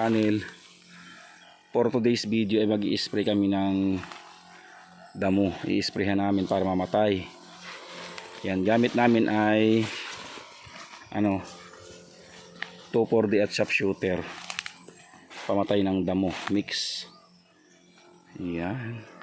Panel. For today's video ay mag spray kami ng damo. I-sprayhan namin para mamatay. Yan, gamit namin ay ano 2,4D at sharpshooter. Pamatay ng damo. Mix. Yan.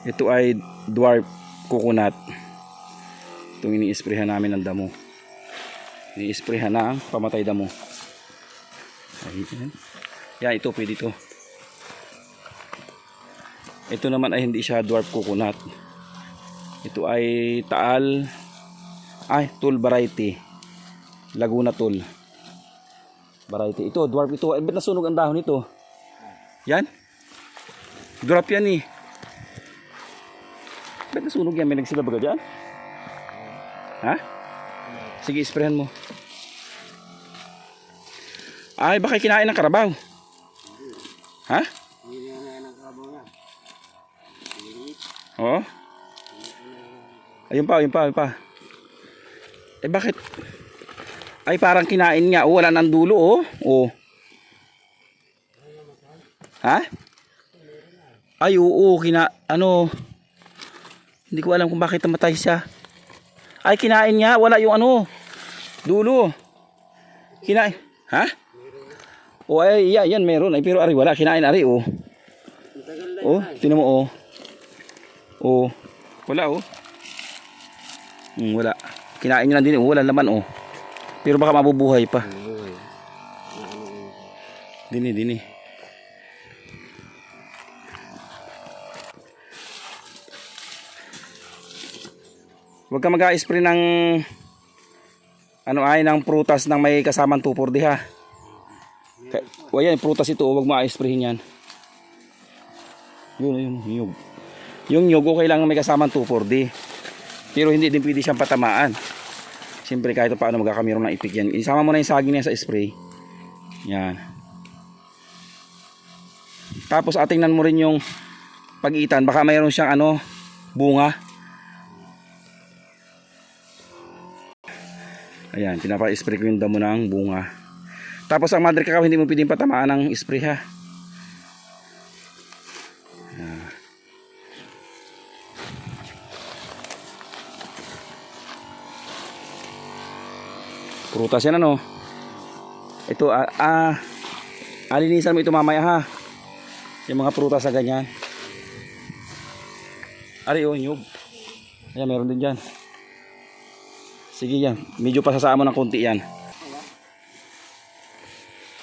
Ito ay dwarf coconut. Itong ini-sprayhan namin ng damo. Ini-sprayhan na ang pamatay damo. Ayan. Yan, ito pwede ito. Ito naman ay hindi siya dwarf coconut. Ito ay taal ay tool variety. Laguna tool. Variety. Ito dwarf ito. Ay, ba't nasunog ang dahon nito? Yan. Dwarf yan eh. Ba't nasunog yan? May nagsilab ka dyan? Ha? Sige, isprayan mo. Ay, baka kinain ng karabaw. Ha? Oo. Ayun pa, ayun pa, ayun pa. Eh, bakit? Ay, parang kinain nga. Oh, wala nang dulo, oh. Oh. Ha? Ay, oo, kina... Ano... Hindi ko alam kung bakit namatay siya. Ay, kinain niya. Wala yung ano. Dulo. Kinain. Ha? O ay, yan, yan meron. Ay, pero ari, wala. Kinain ari, oh. Oh, tinan mo, oh. Oh. Wala, oh. Hmm, wala. Kinain niya lang din, oh. Wala laman, oh. Pero baka mabubuhay pa. Dini, dini. Huwag ka mag-spray ng ano ay ng prutas ng may kasamang 2,4-D ha. O yan, prutas ito, huwag mo i-sprayin yan. Yun, yun, yung Yung nyug, okay lang may kasamang 2,4-D. Pero hindi din pwede siyang patamaan. Siyempre kahit paano magkakameron ng ipik yan. Isama mo na yung saging niya sa spray. Yan. Tapos atingnan mo rin yung pagitan. Baka mayroon siyang ano, bunga. Ayan, pinapa-spray ko yung damo ng bunga. Tapos ang madre kakao hindi mo pwedeng patamaan ng spray ha. Prutas yan ano. Ito ah, ah alinisan mo ito mamaya ha. Yung mga prutas na ganyan. Ari oh, nyug. Ayan, meron din dyan. Sige yan. Medyo pasasaan mo ng konti yan.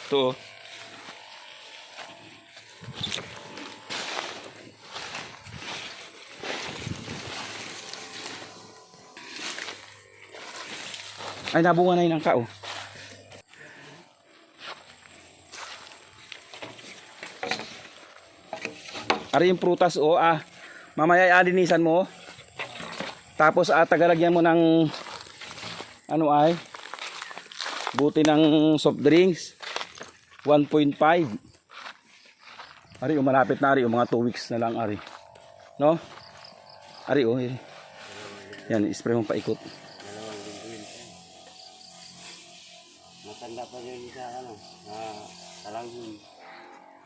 Ito oh. Ay, nabunga na yun ang kao. Ari yung prutas o ah. Mamaya alinisan mo. Tapos ah, tagalagyan mo ng ano ay buti ng soft drinks 1.5 Ari, oh, malapit na ari, oh, mga 2 weeks na lang ari. No? Ari, oh. eh. Yan, spray mo paikot. Matanda pa rin sa ano, ah, talangin,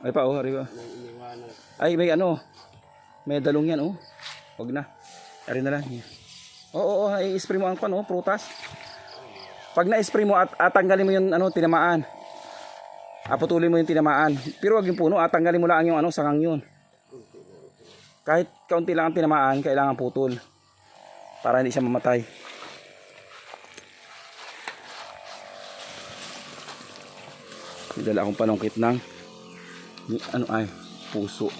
Ay pa, oh, ari iniwanan. Ay, may ano. May dalong yan, oh. Wag na. Ari na lang. Oo, oo, oo. i-spray mo ang kwan, oh, prutas. Pag na-spray mo at, at tanggalin mo yung ano, tinamaan. Aputulin mo yung tinamaan. Pero wag yung puno, at tanggalin mo lang yung ano, sangang yun. Kahit kaunti lang ang tinamaan, kailangan putol. Para hindi siya mamatay. Dala akong panungkit ng ano ay puso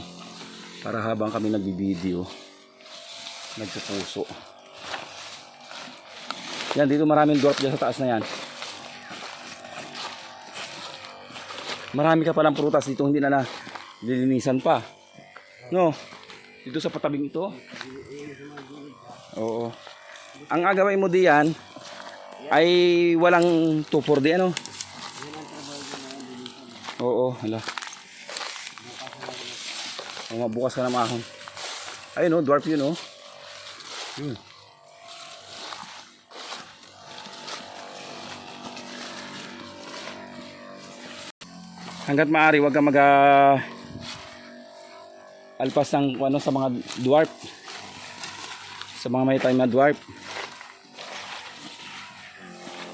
para habang kami nagbibideo nagpupuso yan dito maraming dwarf dyan sa taas na yan marami ka palang prutas dito hindi na na lilinisan pa no dito sa patabing ito Oo. Ang agawin mo diyan ay walang tupor di ano? Oo, hala. O, mabukas ka na mahon. Ayun oh, dwarf yun oh. Yun. Hanggat maaari, wag ka mag ah, alpas ng ano sa mga dwarf. Sa mga may time na dwarf.